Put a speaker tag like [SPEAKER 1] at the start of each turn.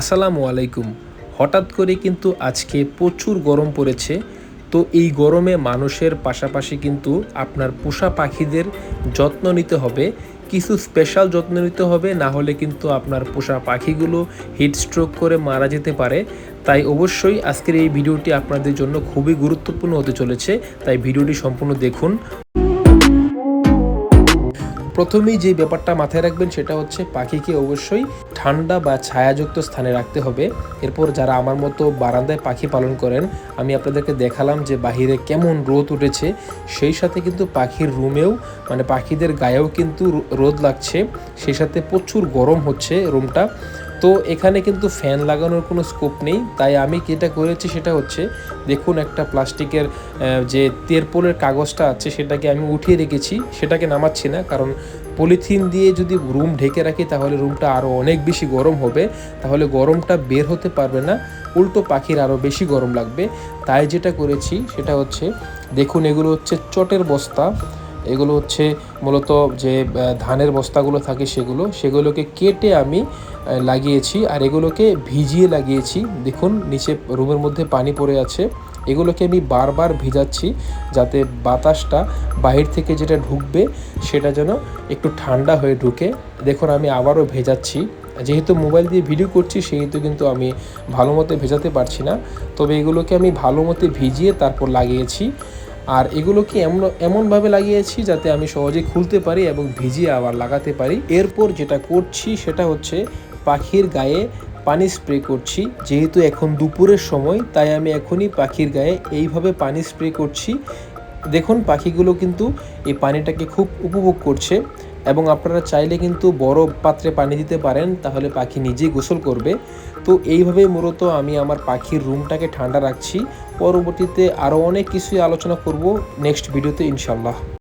[SPEAKER 1] আসসালামু আলাইকুম। হঠাৎ করে কিন্তু আজকে প্রচুর গরম পড়েছে, তো এই গরমে মানুষের পাশাপাশি কিন্তু আপনার পোষা পাখিদের যত্ন নিতে হবে। কিছু স্পেশাল যত্ন নিতে হবে, না হলে কিন্তু আপনার পোষা পাখিগুলো হিট স্ট্রোক করে মারা যেতে পারে। তাই অবশ্যই আজকের এই ভিডিওটি আপনাদের জন্য খুবই গুরুত্বপূর্ণ হতে চলেছে, তাই ভিডিওটি সম্পূর্ণ দেখুন। প্রথমেই যে ব্যাপারটা মাথায় রাখবেন সেটা হচ্ছে পাখিকে অবশ্যই ঠান্ডা বা ছায়াযুক্ত স্থানে রাখতে হবে। এরপর যারা আমার মতো বারান্দায় পাখি পালন করেন, আমি আপনাদেরকে দেখালাম যে বাহিরে কেমন রোদ উঠেছে। সেই সাথে কিন্তু পাখির রুমেও মানে পাখিদের গায়েও কিন্তু রোদ লাগছে। সেই সাথে প্রচুর গরম হচ্ছে রুমটা। তো এখানে কিন্তু ফ্যান লাগানোর কোনো স্কোপ নেই। তাই আমি যেটা করেছি সেটা হচ্ছে, দেখুন একটা প্লাস্টিকের যে তেরপোলের কাগজটা আছে সেটাকে আমি উঠিয়ে রেখেছি। সেটাকে নামাচ্ছি না, কারণ পলিথিন দিয়ে যদি রুম ঢেকে রাখি তাহলে রুমটা আরও অনেক বেশি গরম হবে। তাহলে গরমটা বের হতে পারবে না, উল্টো পাখির আরও বেশি গরম লাগবে। তাই যেটা করেছি সেটা হচ্ছে, দেখুন এগুলো হচ্ছে চটের বস্তা। এগুলো হচ্ছে মূলত যে ধানের বস্তাগুলো থাকে সেগুলো, সেগুলোকে কেটে আমি লাগিয়েছি আর এগুলোকে ভিজিয়ে লাগিয়েছি। দেখুন, নিচে রুমের মধ্যে পানি পড়ে আছে। এগুলোকে আমি বারবার ভিজাচ্ছি যাতে বাতাসটা বাহির থেকে যেটা ঢুকবে সেটা যেন একটু ঠান্ডা হয়ে ঢুকে। দেখুন, আমি আবারও ভেজাচ্ছি। যেহেতু মোবাইল দিয়ে ভিডিও করছি, সেহেতু কিন্তু আমি ভালো মতো ভেজাতে পারছি না। তবে এগুলোকে আমি ভালো মতো ভিজিয়ে তারপর লাগিয়েছি। আর এগুলোকে এমন এমনভাবে লাগিয়েছি যাতে আমি সহজে খুলতে পারি এবং ভিজিয়ে আবার লাগাতে পারি। এরপর যেটা করছি সেটা হচ্ছে পাখির গায়ে পানি স্প্রে করছি। যেহেতু এখন দুপুরের সময়, তাই আমি এখনই পাখির গায়ে এইভাবে পানি স্প্রে করছি। দেখুন, পাখিগুলো কিন্তু এই পানিটাকে খুব উপভোগ করছে। এবং আপনারা চাইলে কিন্তু বড় পাত্রে পানি দিতে পারেন, তাহলে পাখি নিজেই গোসল করবে। তো এইভাবে মূলত আমি আমার পাখির রুমটাকে ঠান্ডা রাখছি। পরবর্তীতে আরও অনেক কিছুই আলোচনা করব নেক্সট ভিডিওতে ইনশাল্লাহ